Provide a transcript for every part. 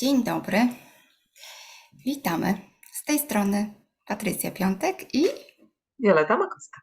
Dzień dobry. Witamy. Z tej strony Patrycja Piątek i Wioleta Makowska.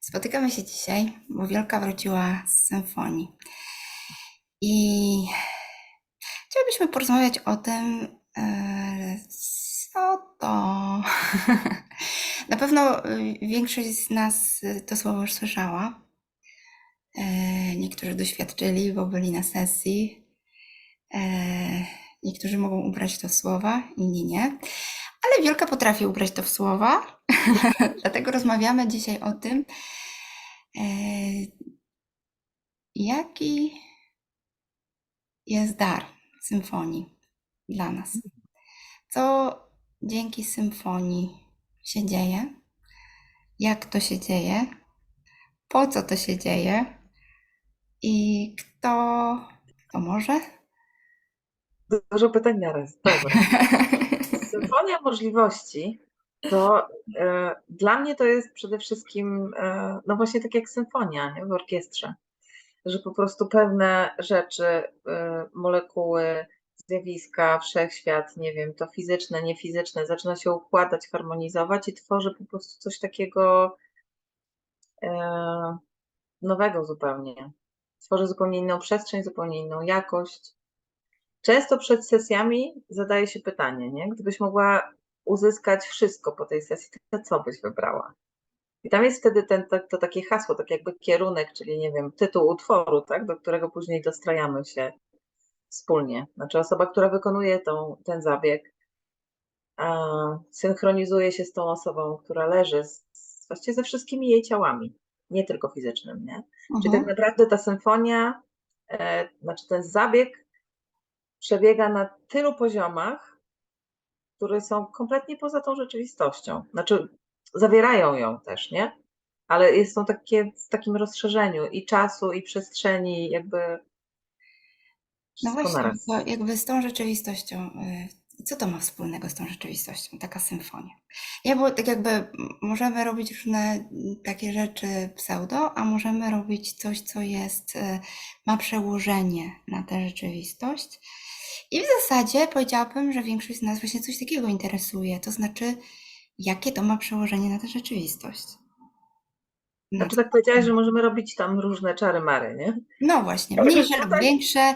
spotykamy się dzisiaj, bo Wielka wróciła z symfonii. I chcielibyśmy porozmawiać o tym, e, co to. Na pewno e, większość z nas to słowo już słyszała. E, Niektórzy doświadczyli, bo byli na sesji. Niektórzy mogą ubrać to w słowa, inni nie. Ale Wielka potrafi ubrać to w słowa. Dlatego rozmawiamy dzisiaj o tym, e, jaki jest dar symfonii dla nas. Co dzięki symfonii się dzieje, jak to się dzieje, po co to się dzieje i kto to może? Dużo pytań na raz. Dobra. Symfonia możliwości to e, dla mnie to jest przede wszystkim, e, no właśnie tak jak symfonia nie? w orkiestrze, że po prostu pewne rzeczy, e, molekuły, zjawiska, wszechświat, nie wiem, to fizyczne, niefizyczne, zaczyna się układać, harmonizować i tworzy po prostu coś takiego e, nowego zupełnie. Tworzy zupełnie inną przestrzeń, zupełnie inną jakość. Często przed sesjami zadaje się pytanie, nie? Gdybyś mogła uzyskać wszystko po tej sesji, to co byś wybrała? I tam jest wtedy ten, to, to takie hasło, tak jakby kierunek, czyli nie wiem, tytuł utworu, tak? do którego później dostrajamy się wspólnie. Znaczy osoba, która wykonuje tą, ten zabieg, a, synchronizuje się z tą osobą, która leży z, z, właściwie ze wszystkimi jej ciałami, nie tylko fizycznym. Nie? Czyli tak Mhm. naprawdę ta symfonia, e, znaczy ten zabieg przebiega na tylu poziomach, które są kompletnie poza tą rzeczywistością. Znaczy, zawierają ją też, nie? Ale jest są takie w takim rozszerzeniu i czasu, i przestrzeni, jakby No właśnie, to jakby z tą rzeczywistością, y, co to ma wspólnego z tą rzeczywistością, taka symfonia? Ja, bo tak jakby możemy robić różne takie rzeczy pseudo, a możemy robić coś, co jest, y, ma przełożenie na tę rzeczywistość. I w zasadzie powiedziałabym, że większość z nas właśnie coś takiego interesuje, to znaczy, jakie to ma przełożenie na tę rzeczywistość. Na Znaczy tak powiedziałaś, że możemy robić tam różne czary mary, nie? No właśnie, Ale mniejsze lub tutaj- większe.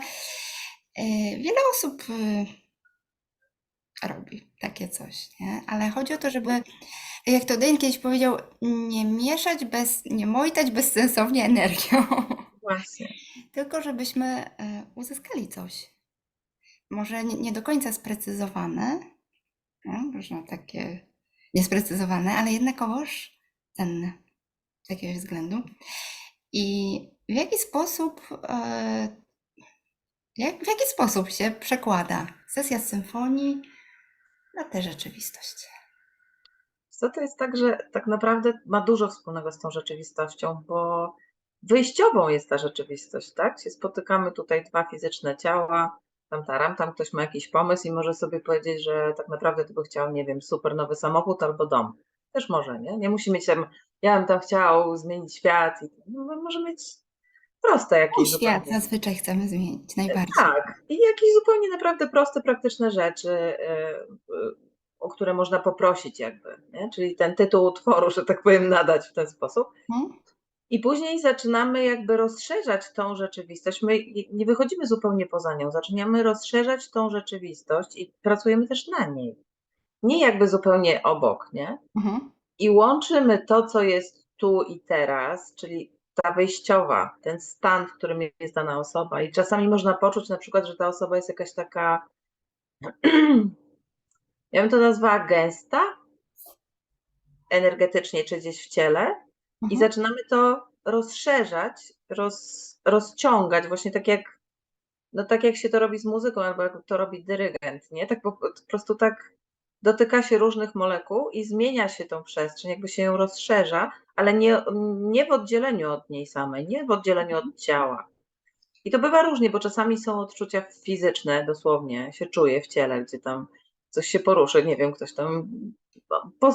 Y, Wiele osób y, robi takie coś, nie? Ale chodzi o to, żeby, jak to Dane kiedyś powiedział, nie mieszać bez, nie mojtać bezsensownie energią, Właśnie. tylko żebyśmy y, uzyskali coś. Może nie, nie do końca sprecyzowane, no, różne takie niesprecyzowane, ale jednakowoż cenne z jakiegoś względu. I w jaki sposób, e, jak, w jaki sposób się przekłada sesja symfonii na tę rzeczywistość? Co to jest tak, że tak naprawdę ma dużo wspólnego z tą rzeczywistością, bo wyjściową jest ta rzeczywistość, tak? Się spotykamy tutaj dwa fizyczne ciała, tam taram, tam ktoś ma jakiś pomysł i może sobie powiedzieć, że tak naprawdę to by chciał, nie wiem, super nowy samochód albo dom. Też może, nie? Nie musi mieć tam, ja bym tam chciał zmienić świat i no, może mieć proste jakieś świat zupełnie. zazwyczaj chcemy zmienić najbardziej. Tak, i jakieś zupełnie naprawdę proste, praktyczne rzeczy, y, y, o które można poprosić jakby, nie? czyli ten tytuł utworu, że tak powiem, nadać w ten sposób. Mhm. I później zaczynamy jakby rozszerzać tą rzeczywistość. My nie wychodzimy zupełnie poza nią, zaczynamy rozszerzać tą rzeczywistość i pracujemy też na niej. Nie jakby zupełnie obok, nie? Mhm. I łączymy to, co jest tu i teraz, czyli ta wyjściowa, ten stan, w którym jest dana osoba. I czasami można poczuć na przykład, że ta osoba jest jakaś taka, ja bym to nazwała gęsta, energetycznie czy gdzieś w ciele. I Mhm. zaczynamy to rozszerzać, roz, rozciągać, właśnie tak jak, no tak jak się to robi z muzyką, albo jak to robi dyrygent, nie? Tak po, po prostu tak dotyka się różnych molekuł i zmienia się tą przestrzeń, jakby się ją rozszerza, ale nie, nie w oddzieleniu od niej samej, nie w oddzieleniu od ciała. I to bywa różnie, bo czasami są odczucia fizyczne, dosłownie się czuje w ciele, gdzie tam coś się poruszy, nie wiem, ktoś tam no,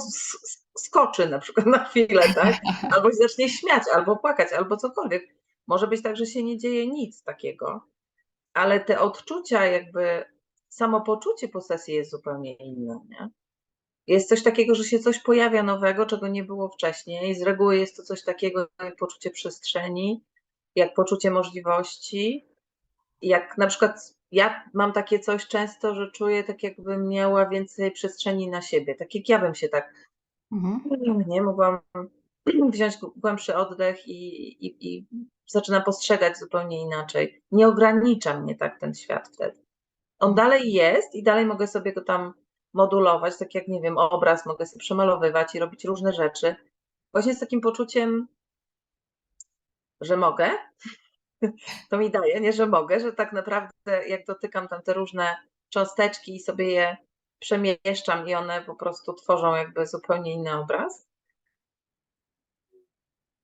skoczy na przykład na chwilę, tak? Albo się zacznie śmiać, albo płakać, albo cokolwiek. Może być tak, że się nie dzieje nic takiego, ale te odczucia jakby samopoczucie po sesji jest zupełnie inne, nie? Jest coś takiego, że się coś pojawia nowego, czego nie było wcześniej. Z reguły jest to coś takiego jak poczucie przestrzeni, jak poczucie możliwości. Jak na przykład ja mam takie coś często, że czuję tak jakbym miała więcej przestrzeni na siebie. Tak jak ja bym się tak Mhm. nie mogłam wziąć głębszy oddech i, i, i zaczynam postrzegać zupełnie inaczej. Nie ogranicza mnie tak ten świat wtedy. On dalej jest i dalej mogę sobie go tam modulować, tak jak nie wiem, obraz mogę sobie przemalowywać i robić różne rzeczy. Właśnie z takim poczuciem, że mogę, to mi daje, nie, że mogę, że tak naprawdę jak dotykam tam te różne cząsteczki i sobie je przemieszczam i one po prostu tworzą jakby zupełnie inny obraz.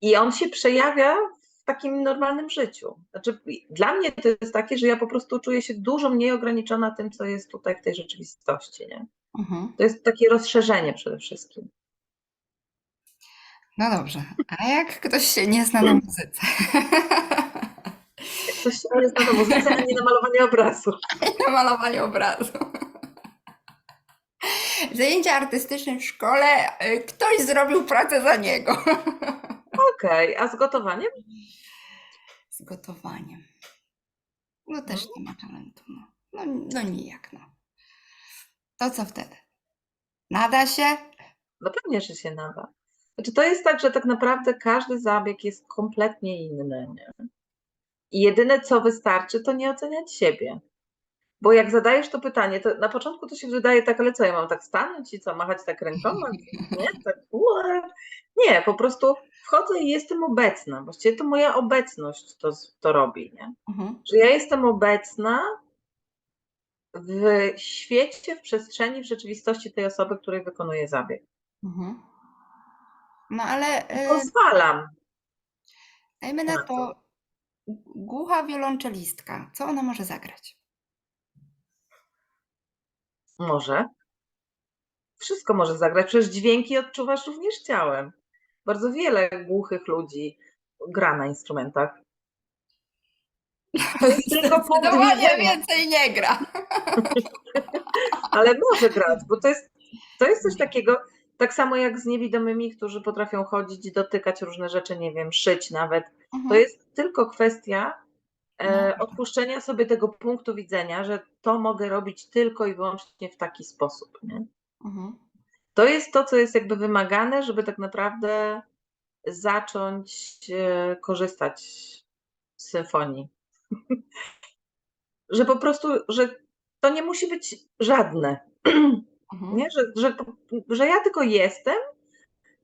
I on się przejawia w takim normalnym życiu. Znaczy, dla mnie to jest takie, że ja po prostu czuję się dużo mniej ograniczona tym, co jest tutaj w tej rzeczywistości. Nie? Mhm. To jest takie rozszerzenie przede wszystkim. No dobrze. A jak ktoś się nie zna na muzyce? Jak ktoś się nie zna na malowanie obrazu. na malowanie obrazu. Zajęcia artystyczne w szkole, y, ktoś zrobił pracę za niego. Okej, a z gotowaniem? Z gotowaniem. No też nie ma talentu. No, no, no nijak, no. To co wtedy? Nada się? No pewnie, że się nada. Znaczy, to jest tak, że tak naprawdę każdy zabieg jest kompletnie inny. Nie? I jedyne, co wystarczy, to nie oceniać siebie. Bo jak zadajesz to pytanie, to na początku to się wydaje tak, ale co, ja mam tak stanąć i co, machać tak rękoma? Nie, tak, ue. nie, po prostu wchodzę i jestem obecna. Właściwie to moja obecność to, to robi, nie? Mhm. Że ja jestem obecna w świecie, w przestrzeni, w rzeczywistości tej osoby, której wykonuję zabieg. Mhm. No ale y, Pozwalam. dajmy na to głucha wiolonczelistka. Co ona może zagrać? Może. Wszystko może zagrać. Przecież dźwięki odczuwasz również ciałem. Bardzo wiele głuchych ludzi gra na instrumentach. Tylko Zdecydowanie widzenia, więcej nie gra. ale może grać, bo to jest, to jest coś takiego, tak samo jak z niewidomymi, którzy potrafią chodzić, dotykać różne rzeczy, nie wiem, szyć nawet. To Mhm. jest tylko kwestia e, No. odpuszczenia sobie tego punktu widzenia, że to mogę robić tylko i wyłącznie w taki sposób. Nie? Mhm. To jest to, co jest jakby wymagane, żeby tak naprawdę zacząć e, korzystać z symfonii. że po prostu, że to nie musi być żadne. Mhm. Nie? Że, że, że ja tylko jestem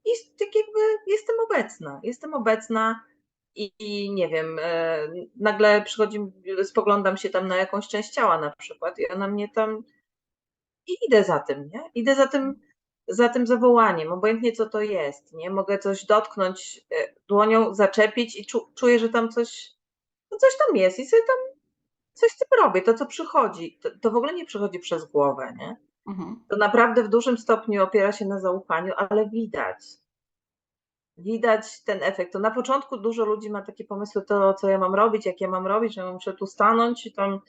i tak jakby jestem obecna. Jestem obecna i, i nie wiem, e, nagle przychodzi, spoglądam się tam na jakąś część ciała na przykład i ona mnie tam i idę za tym, nie? Idę za tym, za tym zawołaniem, obojętnie co to jest, nie? Mogę coś dotknąć e, dłonią, zaczepić i czu, czuję, że tam coś, no coś tam jest i sobie tam coś z tym robię. To, co przychodzi, to, to w ogóle nie przychodzi przez głowę, nie? Mhm. To naprawdę w dużym stopniu opiera się na zaufaniu, ale widać. Widać ten efekt. To na początku dużo ludzi ma takie pomysły, to co ja mam robić, jak ja mam robić, że ja muszę tu stanąć tam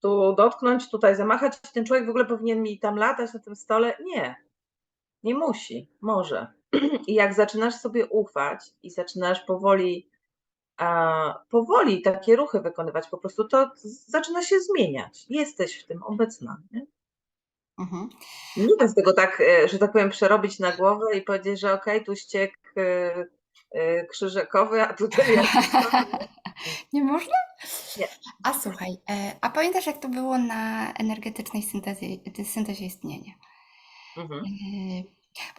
tu dotknąć, tutaj zamachać. Ten człowiek w ogóle powinien mi tam latać na tym stole. Nie, nie musi, może. I jak zaczynasz sobie ufać i zaczynasz powoli, a, powoli takie ruchy wykonywać, po prostu to zaczyna się zmieniać. Jesteś w tym obecna. Nie? Mhm. Nie da z tego tak, e, że tak powiem, przerobić na głowę i powiedzieć, że okej, tu ściek e, e, krzyżakowy, a tutaj. Nie można? Nie. A słuchaj, a pamiętasz jak to było na energetycznej syntezie, syntezie istnienia? Mhm.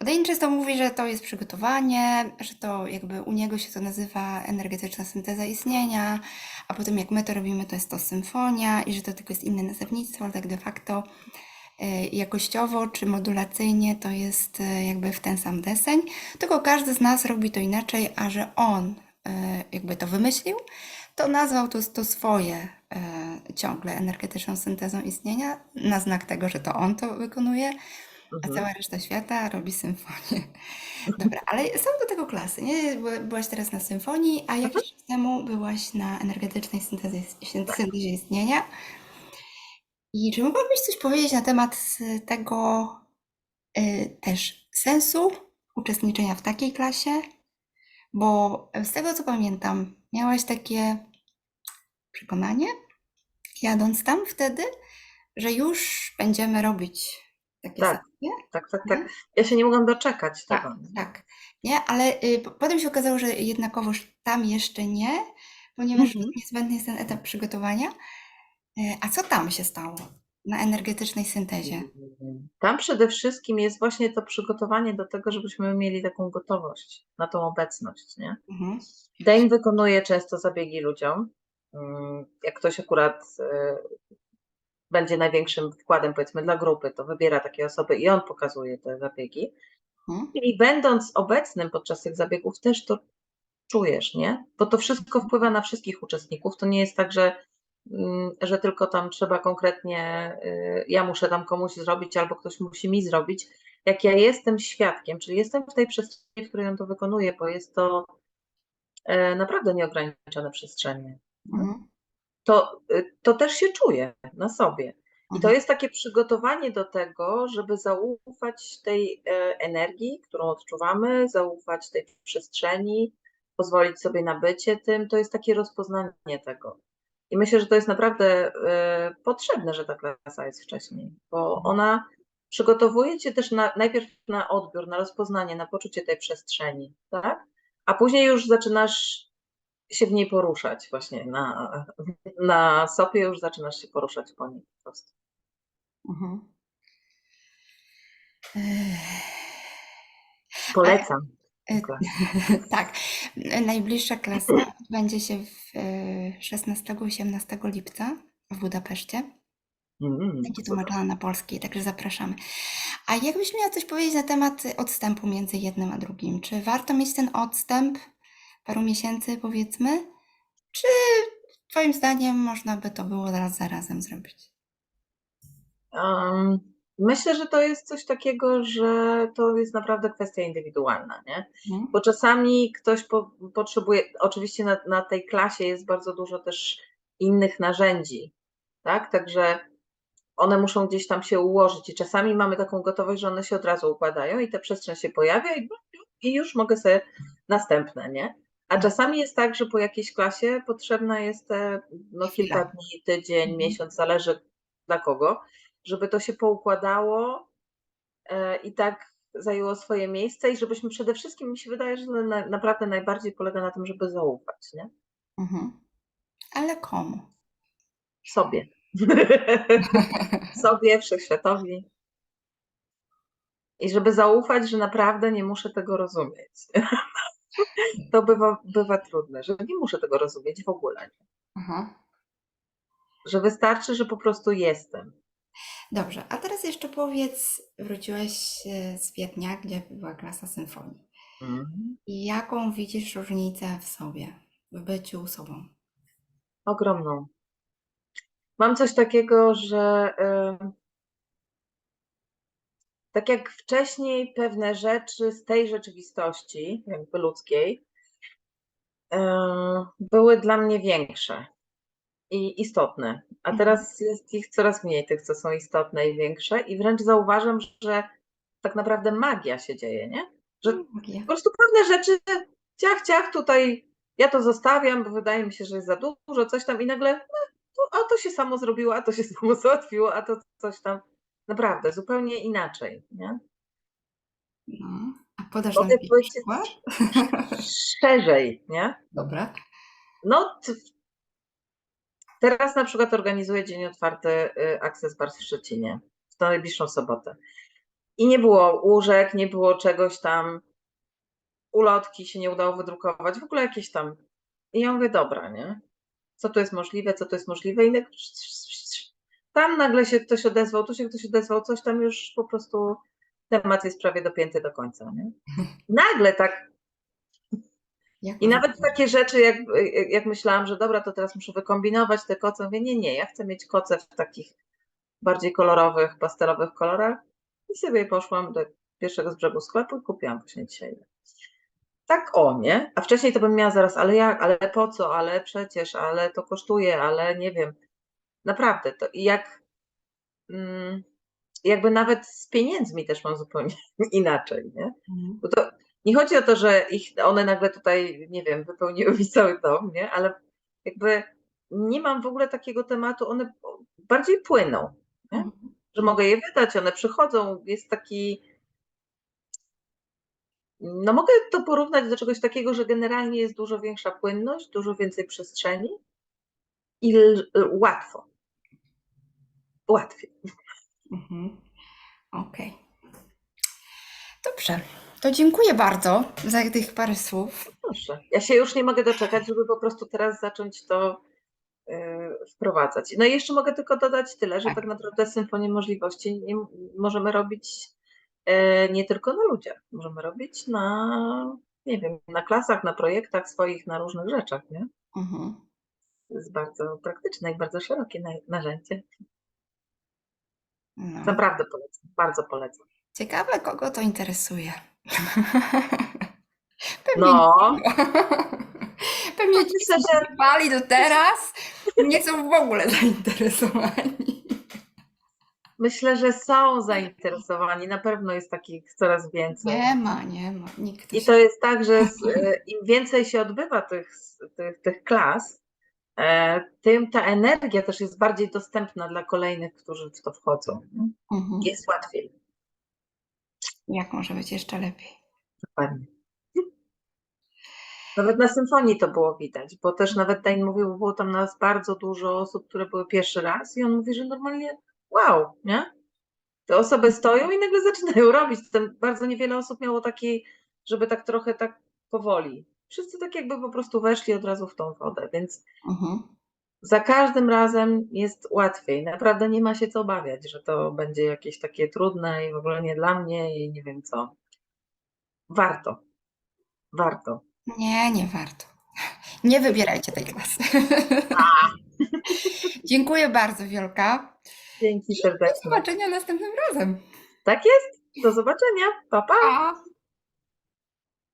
Dane często mówi, że to jest przygotowanie, że to jakby u niego się to nazywa energetyczna synteza istnienia, a potem jak my to robimy, to jest to symfonia i że to tylko jest inne nazewnictwo, ale tak de facto jakościowo czy modulacyjnie to jest e, jakby w ten sam deseń, tylko każdy z nas robi to inaczej, a że on e, jakby to wymyślił, to nazwał to, to swoje e, ciągle energetyczną syntezą istnienia na znak tego, że to on to wykonuje, a Mhm. cała reszta świata robi symfonię. Dobra, ale są do tego klasy, nie? Była- Byłaś teraz na symfonii, a jakiś czas temu byłaś na energetycznej syntezie, syntezie istnienia. I czy mogłabyś coś powiedzieć na temat y, tego y, też sensu uczestniczenia w takiej klasie? Bo z tego co pamiętam, miałaś takie przekonanie, jadąc tam wtedy, że już będziemy robić takie Tak. sesje. Tak, tak, tak. Ja się nie mogłam doczekać Tak, tego. tak. Nie, ale y, po- potem się okazało, że jednakowoż tam jeszcze nie, ponieważ Mhm. niezbędny jest ten etap przygotowania. Y, A co tam się stało na energetycznej syntezie? Tam przede wszystkim jest właśnie to przygotowanie do tego, żebyśmy mieli taką gotowość na tą obecność, nie? Mhm. Dane wykonuje często zabiegi ludziom. Mm, Jak ktoś akurat e, będzie największym wkładem, powiedzmy, dla grupy, to wybiera takie osoby i on pokazuje te zabiegi. Mhm. I będąc obecnym podczas tych zabiegów, też to czujesz, nie? Bo to wszystko wpływa na wszystkich uczestników. To nie jest tak, że, że tylko tam trzeba konkretnie, y, ja muszę tam komuś zrobić, albo ktoś musi mi zrobić. Jak ja jestem świadkiem, czyli jestem w tej przestrzeni, w której on to wykonuje, bo jest to e, naprawdę nieograniczone przestrzenie, Mhm. to, y, to też się czuję na sobie. I to Mhm. jest takie przygotowanie do tego, żeby zaufać tej e, energii, którą odczuwamy, zaufać tej przestrzeni, pozwolić sobie na bycie tym. To jest takie rozpoznanie tego. I myślę, że to jest naprawdę e, potrzebne, że ta klasa jest wcześniej, bo ona przygotowuje cię też na, najpierw na odbiór, na rozpoznanie, na poczucie tej przestrzeni, tak? A później już zaczynasz się w niej poruszać właśnie na, na sopie już zaczynasz się poruszać po niej po prostu. Mhm. Polecam. Klasę. Tak, najbliższa klasa będzie się w y, 16-18 lipca w Budapeszcie. Mm, Będzie tłumaczona na polski, także zapraszamy. A jakbyś miała coś powiedzieć na temat odstępu między jednym a drugim? Czy warto mieć ten odstęp paru miesięcy, powiedzmy? Czy Twoim zdaniem można by to było raz za razem zrobić? Um, myślę, że to jest coś takiego, że to jest naprawdę kwestia indywidualna, nie? Mhm. Bo czasami ktoś po, potrzebuje, oczywiście na, na tej klasie jest bardzo dużo też innych narzędzi, tak? Także one muszą gdzieś tam się ułożyć i czasami mamy taką gotowość, że one się od razu układają i ta przestrzeń się pojawia i, i już mogę sobie następne, nie? A czasami jest tak, że po jakiejś klasie potrzebna jest e, no, kilka dni, tydzień, Mhm. miesiąc, zależy dla kogo, żeby to się poukładało e, i tak zajęło swoje miejsce i żebyśmy przede wszystkim, mi się wydaje, że na, naprawdę najbardziej polega na tym, żeby zaufać, nie? Mhm. Ale komu? Sobie. Sobie, wszechświatowi. I żeby zaufać, że naprawdę nie muszę tego rozumieć. To bywa, bywa trudne, że nie muszę tego rozumieć w ogóle. Aha. Że wystarczy, że po prostu jestem. Dobrze, a teraz jeszcze powiedz, wróciłeś e, z Wiednia, gdzie była klasa symfonii. Mhm. Jaką widzisz różnicę w sobie, w byciu sobą? Ogromną. Mam coś takiego, że y, tak jak wcześniej pewne rzeczy z tej rzeczywistości, jakby ludzkiej, y, były dla mnie większe i istotne, a Mhm. teraz jest ich coraz mniej, tych, co są istotne i większe, i wręcz zauważam, że tak naprawdę magia się dzieje, nie? Że Magia. po prostu pewne rzeczy, ciach, ciach, tutaj ja to zostawiam, bo wydaje mi się, że jest za dużo, coś tam i nagle, no, to, a to się samo zrobiło, a to się samo załatwiło, a to coś tam. Naprawdę, zupełnie inaczej, nie? No. A podasz nam Mogę powiedzieć przykład? szerzej, nie? Dobra. No, teraz na przykład organizuję Dzień Otwarty y, Access Bar w Szczecinie w najbliższą sobotę. I nie było łóżek, nie było czegoś tam, ulotki się nie udało wydrukować, w ogóle jakieś tam. I ja mówię, dobra, nie? Co tu jest możliwe, co tu jest możliwe? I tak tam nagle się ktoś odezwał, tu się ktoś odezwał, coś tam już po prostu temat jest prawie dopięty do końca, nie? Nagle tak Jak I nawet takie rzeczy, jak, jak myślałam, że dobra, to teraz muszę wykombinować te koce, mówię, nie, nie, ja chcę mieć koce w takich bardziej kolorowych, pastelowych kolorach i sobie poszłam do pierwszego z brzegu sklepu i kupiłam właśnie dzisiaj. Tak o, nie? A wcześniej to bym miała zaraz, ale jak, ale po co, ale przecież, ale to kosztuje, ale nie wiem. Naprawdę, to i jak mm, jakby nawet z pieniędzmi też mam zupełnie inaczej, nie? Mhm. Bo to nie chodzi o to, że ich, one nagle tutaj, nie wiem, wypełniły mi cały dom, nie? Ale jakby nie mam w ogóle takiego tematu, one bardziej płyną, nie? Mhm. że mogę je wydać, one przychodzą, jest taki. No mogę to porównać do czegoś takiego, że generalnie jest dużo większa płynność, dużo więcej przestrzeni i łatwo. Łatwiej. Mhm. Okej. Dobrze. To dziękuję bardzo za tych parę słów. Proszę. Ja się już nie mogę doczekać, żeby po prostu teraz zacząć to y, wprowadzać. No i jeszcze mogę tylko dodać tyle, że Tak. tak naprawdę symfonię możliwości nie, możemy robić e, nie tylko na ludziach. Możemy robić na, nie wiem, na klasach, na projektach swoich, na różnych rzeczach, nie? Mhm. To jest bardzo praktyczne i bardzo szerokie na- narzędzie. No. Naprawdę polecam, bardzo polecam. Ciekawe, kogo to interesuje. Pewnie, No, pewnie ci, myślę, którzy że- do teraz, nie są w ogóle zainteresowani. myślę, że są zainteresowani. Na pewno jest takich coraz więcej. Nie ma, nie ma. Nikt I to jest tak, że e, im więcej się odbywa tych, tych, tych klas, e, tym ta energia też jest bardziej dostępna dla kolejnych, którzy w to wchodzą. Mhm. Jest łatwiej. Jak może być jeszcze lepiej? Dokładnie. Nawet na symfonii to było widać, bo też nawet Dane mówił, było tam nas bardzo dużo osób, które były pierwszy raz i on mówi, że normalnie wow, nie? Te osoby stoją i nagle zaczynają robić. Tam bardzo niewiele osób miało taki, żeby tak trochę tak powoli. Wszyscy tak jakby po prostu weszli od razu w tą wodę, więc Mhm. Za każdym razem jest łatwiej. Naprawdę nie ma się co obawiać, że to będzie jakieś takie trudne i w ogóle nie dla mnie i nie wiem co. Warto. Warto. Nie, nie warto. Nie wybierajcie tej klasy. Dziękuję bardzo, Wielka. Dzięki Do serdecznie. zobaczenia następnym razem. Tak jest. Do zobaczenia. Pa, pa. Pa!